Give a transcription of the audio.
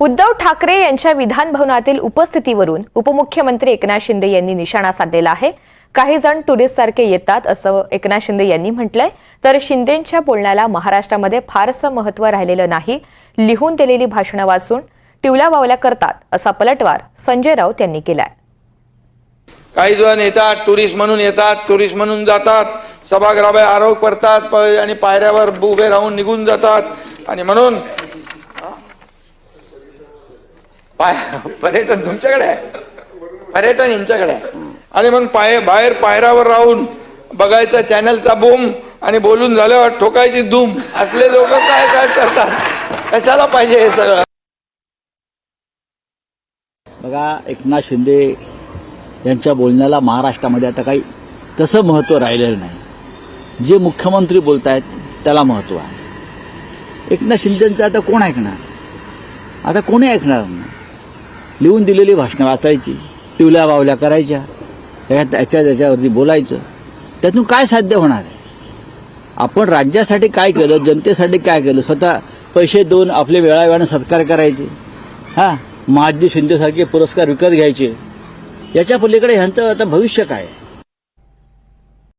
उद्धव ठाकरे यांच्या विधानभवनातील उपस्थितीवरून उपमुख्यमंत्री एकनाथ शिंदे यांनी निशाणा साधलेला आहे. काही जण टुरिस्ट सारखे येतात असं एकनाथ शिंदे यांनी म्हटलंय. तर शिंदेंच्या बोलण्याला महाराष्ट्रामध्ये फारसं महत्त्व राहिलेलं नाही. लिहून दिलेली भाषणं वाचून टिवल्या बावल्या करतात असा पलटवार संजय राऊत यांनी केलाय. काही जण येतात टुरिस्ट म्हणून येतात टुरिस्ट म्हणून जातात. सभागृहाबाहेर आरोप करतात आणि पायऱ्यावर उभे राहून निघून जातात. आणि म्हणून पर्यटन तुमच्याकडे आहे. पर्यटन यांच्याकडे आहे. आणि मग पाय बाहेर पायऱ्यावर राहून बघायचा चॅनलचा बूम आणि बोलून झाल्यावर ठोकायची धूम. असले लोक काय काय करतात? कशाला पाहिजे हे सगळं? बघा एकनाथ शिंदे यांच्या बोलण्याला महाराष्ट्रामध्ये आता काही तसं महत्त्व राहिलेलं नाही. जे मुख्यमंत्री बोलत आहेत त्याला महत्त्व आहे. एकनाथ शिंदेचं आता कोण ऐकणार? आता कोणी ऐकणार नाही? लिहून दिलेली भाषणं वाचायची टिवल्या बावल्या करायच्या त्याच्यात त्याच्या त्याच्यावरती बोलायचं. त्यातून काय साध्य होणार आहे? आपण राज्यासाठी काय केलं जनतेसाठी काय केलं? स्वतः पैसे देऊन आपले वेळावेळानं सत्कार करायचे. हां? महाजी शिंदेसारखे पुरस्कार विकत घ्यायचे. याच्या पलीकडे ह्यांचं आता भविष्य काय? आहे?